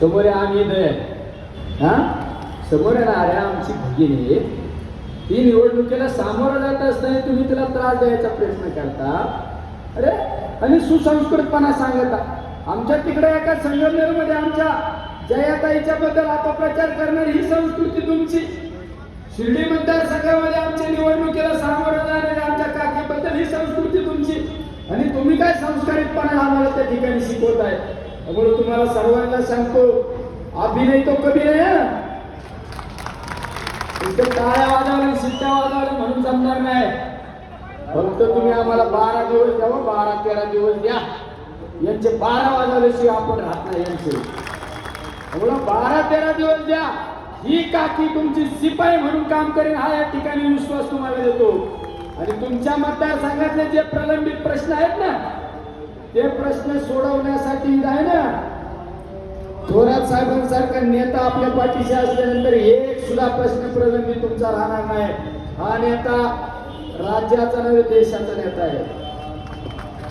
समोर आहे आम्ही हा? समोर येणाऱ्या आमची भगिनी. ही निवडणुकीला सामोरं जात असताना तुम्ही तिला त्रास द्यायचा प्रयत्न करता. अरे? आणि सुसंस्कृतपणा सांगता. आमच्या तिकडे एका संगमनेरमध्ये आमच्या जयाताईच्या बद्दल अपप्रचार करणारी ही संस्कृती तुमची. शिर्डी मतदारसंघामध्ये आमच्या निवडणुकीला सामोरं जाणाऱ्या आमच्या काकीबद्दल ही संस्कृती तुमची. आणि तुम्ही काय संस्कारितपणा आम्हाला त्या ठिकाणी शिकवत आहे त्यामुळे तुम्हाला सर्वांना सांगतो अभिनय तो कधी नाही हं. इथं टाळ्या वाजवल्या शिट्ट्या वाजवल्या म्हणून जमणार नाही. फक्त तुम्ही आम्हाला बारा दिवस द्या बारा तेरा दिवस द्या. यांचे बारा वाजवल्याशिवाय आपण राहत नाही यांचे. त्यामुळं बारा तेरा दिवस द्या. ही काकी तुमची शिपाई म्हणून काम करेन हा या ठिकाणी विश्वास तुम्हाला देतो. आणि तुमच्या मतदारसंघातले जे प्रलंबित प्रश्न आहेत ना ते प्रश्न सोडवण्यासाठी आहे ना. थोरात साहेबांसारखा नेता आपल्या पाठीशी असल्यानंतर एक सुद्धा प्रश्न प्रलंबित तुमचा राहणार नाही. हा नेता राज्याचा नव्हे देशाचा नेता आहे.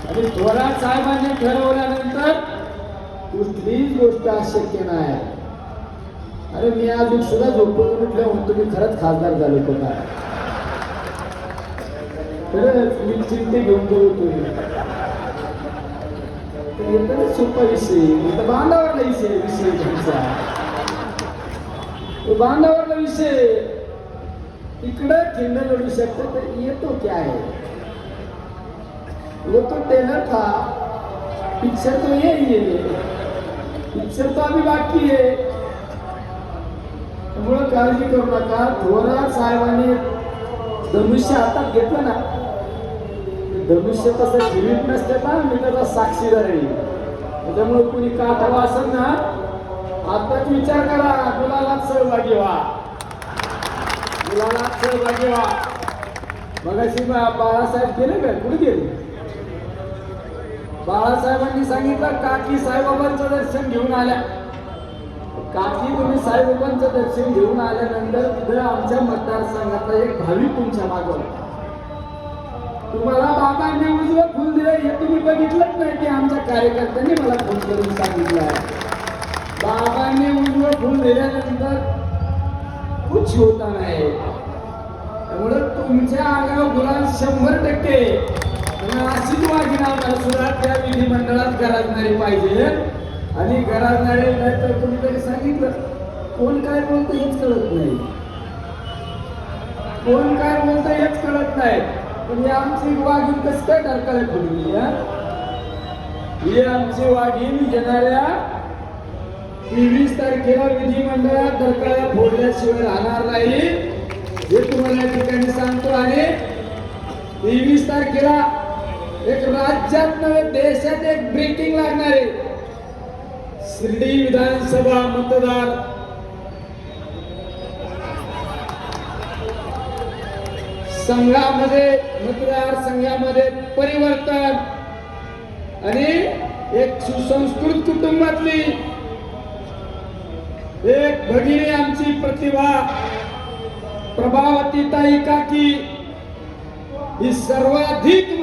आणि थोरात साहेबांनी ठरवल्यानंतर कुठलीच गोष्ट अशक्य नाही. अरे मी अजून सुद्धा झोपून उठल्या म्हणतो मी खरंच खासदार झालो होता खरंच मी चिंते घेऊन गेलो तुम्ही सोपा विषय इथं विषय बांधावरला विषय इकडं खिंड लढू शकतो तर येतो क्या आहे वो तो टेलर था पिक्चर तो ये ही है पिक्चर तो अभी बाकी है त्यामुळं काळजी करू नका थोरा साहेबांनी धनुष्य हातात घेतलं ना धनुष्य तसं जीवित नसते ना मी त्याचा साक्षीदार आहे. त्याच्यामुळे कुणी काठावा असेल ना आताच विचार करा मुलालाच सहभागी व्हा. मुलाला सहभागी व्हा. मगाशी बा- बाळासाहेब गेले का? कुठे गेले? बाळासाहेबांनी सांगितलं काकी साईबाबांचं दर्शन घेऊन आल्या. काकी तुम्ही साईबाबांचं दर्शन घेऊन आल्यानंतर तिथं आमच्या मतदारसंघातला एक भाविक तुमच्या मागवला तुम्हाला बाबांनी उजवं फुल दिलं हे तुम्ही बघितलंच नाही की आमच्या कार्यकर्त्यांनी मला फोन करून सांगितलं आहे. बाबांनी उजवं फुल दिल्यानंतर कुछ होता नाही त्यामुळे तुमच्या आगाव गुलाल शंभर टक्के. आणि अशीच वागिना आम्हाला त्या विधिमंडळात गरजणारी पाहिजे. आणि गरजणारे नाही तर तुम्ही तरी सांगितलं कोण काय बोलतं हेच कळत नाही. कोण काय बोलतं हेच कळत नाही. पण ही आमची वाघीण कसं काय ढरकाळ्या पडली ही? आमची वाघीण येणाऱ्या तेवीस तारखेला विधिमंडळात ढरकाळ्या फोडल्याशिवाय राहणार नाही. हे तुम्हाला या ठिकाणी सांगतो आणि तेवीस तारखेला एक राज्यात नव्हे देशात एक ब्रेकिंग लागणार आहे. शिर्डी विधानसभा मतदार संघामध्ये मतदार संघामध्ये परिवर्तन. आणि एक सुसंस्कृत कुटुंबातली एक भगिनी आमची प्रतिभा प्रभावती ताई काकी ही सर्वाधिक